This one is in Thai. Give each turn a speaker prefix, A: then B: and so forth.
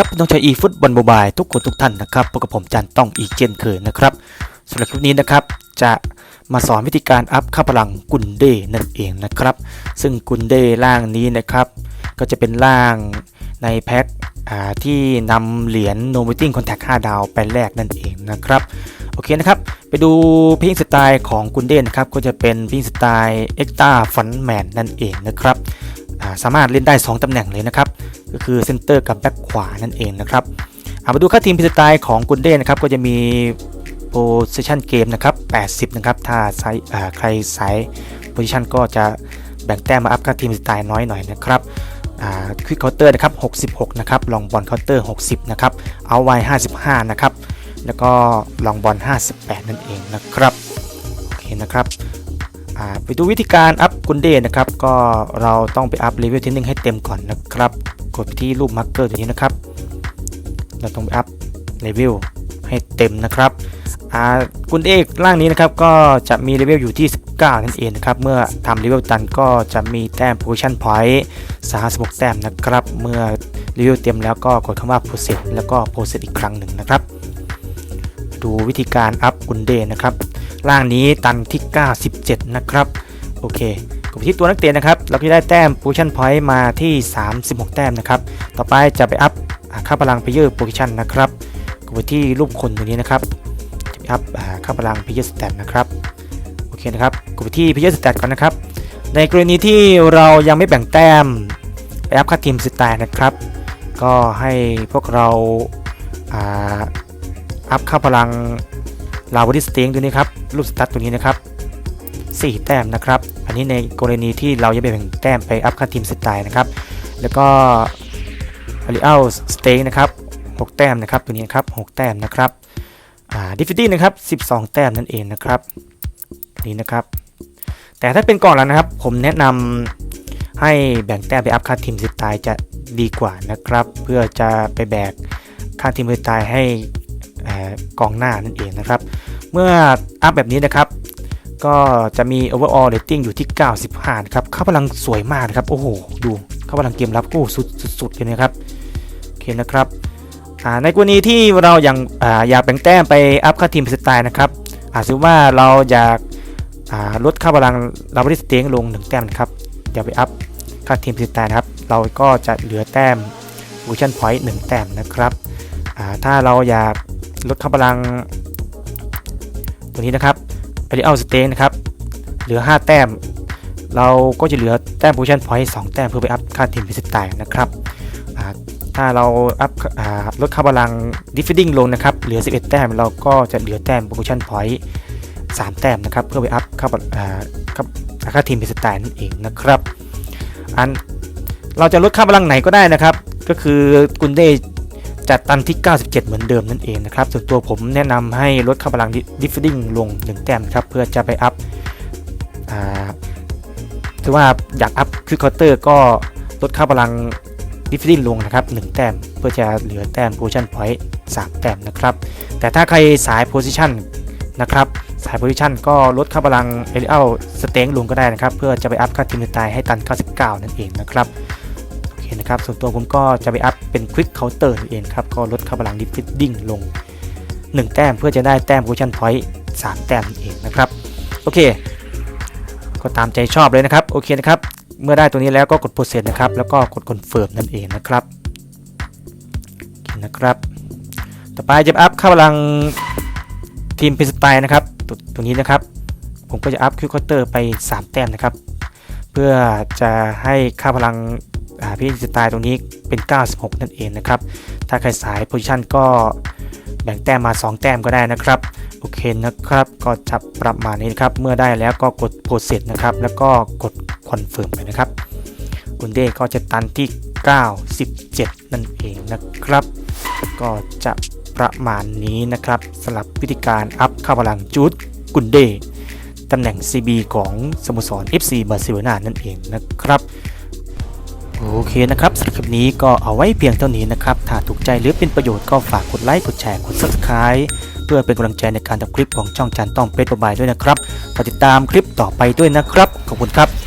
A: ครับน้องชายอีฟุตบอลโมบายทุกคนทุกท่านนะครับพบกับผมจันต้องอีกเช่นเคยนะครับสำหรับคลิปนี้นะครับจะมาสอนวิธีการอัพค่าพลังกุนเดนั่นเองนะครับ ซึ่งกุนเดล่างนี้นะครับก็จะเป็นล่างในแพ็คที่นำเหรียญ No Meeting Contact 5ดาวไปแลกนั่นเองนะครับโอเคนะครับไปดูพิงสไตล์ของกุนเดนะครับก็จะเป็นพิงสไตล์เอ็กตาฟันแมนนั่นเองนะครับ สามารถเล่นได้ 2 ตำแหน่งเลยนะครับ ก็คือเซนเตอร์กับแบ็คขวานั่นเองนะครับามาดูค่าทีมพิสไตล์ของกุนเดนะครับ ก็จะมีโพซิชันเกมนะครับ 80 นะครับ ถ้าใช้อ่าใครสายโพซิชันก็จะแบ่งแต้มมาอัพค่าทีมสไตล์น้อยหน่อยนะครับควิกเคาน์เตอร์นะครับ 66 นะครับ ลองบอลเคาน์เตอร์ 60 นะครับ เอาไว้ 55 นะครับ แล้วก็ลองบอล 58 นั่นเองนะครับ โอเคนะครับ ไปดูวิธีการอัพกุนเดนะครับ ก็เราต้องไปอัพเลเวลที่หนึ่งให้เต็มก่อนนะครับ กดไปที่รูปมาร์กเกอร์ตัวนี้นะครับ เราต้องไปอัพเลเวลให้เต็มนะครับกุนเดร่างนี้นะครับก็จะมีเลเวลอยู่ที่ 19 นั่นเองนะครับ เมื่อทำเลเวลตันก็จะมีแต้ม position point 36แต้มนะครับ เมื่อรีวิวเต็มแล้วก็กดคำว่า process แล้วก็ process อีกครั้งหนึ่งนะครับ ดูวิธีการอัพกุนเดนะครับ ล่างนี้ตันที่ 97 นะครับโอเคกดไปที่ตัวนักเตะนะครับเราก็จะได้แต้ม position point มาที่ 36 แต้มนะครับต่อไปจะไปอัพค่าพลัง player position นะครับกดไปที่รูปคนตัวนี้นะครับจะไปอัพค่าพลัง player stat นะครับโอเคนะครับกดไปที่ player stat ก่อนนะครับ ในกรณีที่เรายังไม่แบ่งแต้มไปอัพค่าทีมสไตล์นะครับ ก็ให้พวกเราอ่าอัพค่าพลัง ลาวดิสเต็งตัวนี้ครับรูปสตัตตัวนี้นะครับ4 แต้มนะครับ อันนี้ในกรณีที่เรายังไม่แบ่งแต้มไปอัพค่าทีมสไตล์นะครับ แล้วก็อาริอัลสเต็งนะครับ 6 แต้มนะครับ ตัวนี้ครับ 6 แต้มนะครับ อ่า ดิฟฟิตี้นะครับ 12 แต้มนั่นเองนะครับ นี่นะครับ แต่ถ้าเป็นก่อนแล้วนะครับ ผมแนะนำให้แบ่งแต้มไปอัพค่าทีมสไตล์จะดีกว่านะครับ เพื่อจะไปแบกค่าทีมสไตล์ให้ กองหน้านั่นเองนะครับ เมื่ออัพแบบนี้นะครับ ก็จะมี overall rating อยู่ที่ 95นะครับค่าพลังสวยมากนะครับ โอ้โห ดูค่าพลังเกมรับโอ้สุดสุดๆเลยนะครับโอเคนะครับในกรณีที่เราอย่างอ่าอยากแบ่งแต้มไปอัพค่าทีมสไตล์นะครับอาจจะว่าเราอยากาลดค่าพลังเราไม่ได้สเต็งลง1แต้มนะครับเดี๋ยวไปอัพค่าทีมสไตล์นะครับ เราก็จะเหลือแต้ม position point 1แต้มนะครับถ้าเราอยาก ลดค่าพลัง ตัวนี้นะครับ a d i a l stake นะครับ เหลือ 5 แต้ม เราก็จะเหลือแต้ม position point 2แต้มเพื่อไปอัพค่าทีมสไตล์นะครับถ้าเราอัพอลดค่าพลัง defending ลงนะครับ เหลือ 11 แต้ม เราก็จะเหลือแต้ม position point 3แต้มนะครับ เพื่อไปอัพค่าอ่าค่าค่าทีมสไตล์นั่นเองนะครับ อันเราจะลดค่าพลังไหนก็ได้นะครับ ก็คือกุนเด จัดตันที่ 97 เหมือนเดิมนั่นเองนะครับ ส่วนตัวผมแนะนำให้ลดค่าพลังดิฟฟิดิ้งลง 1 แต้มครับ เพื่อจะไปอัพถือว่าอยากอัพคือคาน์เตอร์ก็ลดค่าพลังดิฟฟิดิ้งลงนะครับ 1 แต้ม เพื่อจะเหลือแต้มโพชั่นพอยต์3แต้มนะครับ แต่ถ้าใครสายโพซิชันนะครับสายโพซิชันก็ลดค่าพลังเอริอัลสเต็งลงก็ได้นะครับ เพื่อจะไปอัพค่าทีมสไตล์ให้ตัน 99 นั่นเองนะครับ เคนะครับ ส่วนตัวผมก็จะไปอัพเป็นควิกเคาน์เตอร์นั่นเองครับ ก็ลดค่าพลังดิฟฟิดดิ้งลง 1 แต้มเพื่อจะได้แต้มโพชั่นพอยต์3แต้มนั่นเองนะครับ โอเค ก็ตามใจชอบเลยนะครับ โอเคนะครับ เมื่อได้ตัวนี้แล้วก็กดโปรเซสนะครับ แล้วก็กดคอนเฟิร์มนั่นเองนะครับนะครับ ต่อไปจะอัพค่าพลังทีมเพนสไตนะครับตวตัวนี้นะครับ ผมก็จะอัพคิวเคาน์เตอร์ไป 3 แต้มนะครับ เพื่อจะให้ค่าพลัง พี่สไตล์ตรงนี้เป็น 96 นั่นเองนะครับ ถ้าใครสายโพซิชันก็แบ่งแต้มมา 2 แต้มก็ได้นะครับ โอเคนะครับ ก็จะประมาณนี้นะครับ เมื่อได้แล้วก็กดโปรเซสนะครับ แล้วก็กดคอนเฟิร์มไปนะครับคุณเด้ก็จะตันที่ 97 นั่นเองนะครับ ก็จะประมาณนี้นะครับสำหรับวิธีการอัพค่าพลังจูดกุนเดตำแหน่ง CB ของสโมสร FC บาร์เซโลนานั่นเองนะครับ โอเคนะครับสำหรับคลิปนี้ก็เอาไว้เพียงเท่านี้นะครับ ถ้าถูกใจหรือเป็นประโยชน์ก็ฝากกดไลค์ กดแชร์ กด Subscribe เพื่อเป็นกำลังใจในการทำคลิปของช่องจันต้องเป็ดบายด้วยนะครับติดตามคลิปต่อไปด้วยนะครับ ขอบคุณครับ